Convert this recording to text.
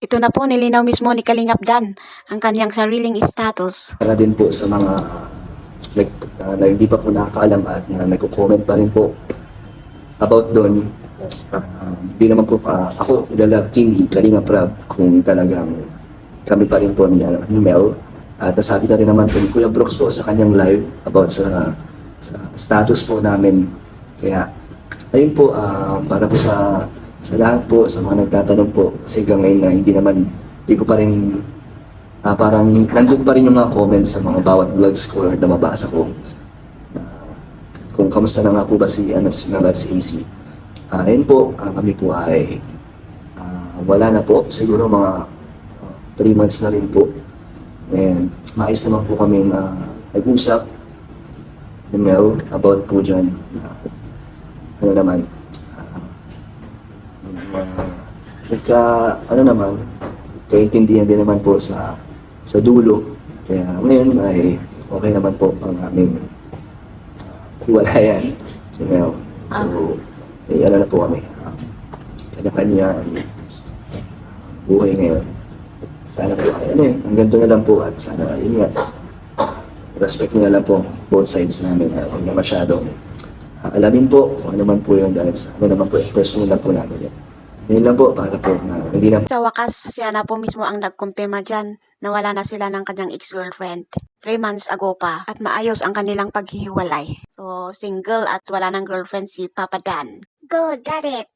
Ito na po nilinaw mismo ni Kalingap Dan ang kanyang sariling status. Para din po sa mga like, uh, na hindi pa po nakakaalam at na nagko-comment pa rin po about doon. Uh, Hindi naman po pa ako ilala TV, Kalinga Prab, kung talagang kami pa rin po ni, ano, ni Mel. At nasabi na rin naman po ni Kuya Brooks po sa kanyang live about sa, sa status po namin. Kaya, ayun po, ah, para po sa sa lahat po, sa mga nagtatanong po, kasi hanggang ngayon na hindi naman, hindi ko pa rin Ah, parang nandun pa rin yung mga comments sa mga bawat vlogs ko na mabasa ko. Ah, kung kamusta na nga po ba si, ano, si, nga si AC. Ah, ayun po, ah, kami po ay ah, wala na po. Siguro mga 3 months na rin po. And maayos naman po kami uh, nag-usap ni Mel about po dyan. na ano naman, mga nagka, ano naman, kaintindihan din naman po sa sa dulo. Kaya ngayon ay okay naman po ang aming uh, hiwalayan. Si Mel. So, eh, ano na po kami. Um, kanya-kanya ang buhay ngayon. Sana po ay ano eh, ang ganito na lang po at sana yun nga. Respect na lang po both sides namin na huwag na masyadong uh, alamin po kung ano man po yun dahil sa ano naman po personal lang po namin yun. Yun lang po para po na hindi na Sa wakas, siya na po mismo ang nagkumpirma dyan na wala na sila ng kanyang ex-girlfriend. Three months ago pa at maayos ang kanilang paghihiwalay. So, single at wala ng girlfriend si Papa Dan. Go, got it.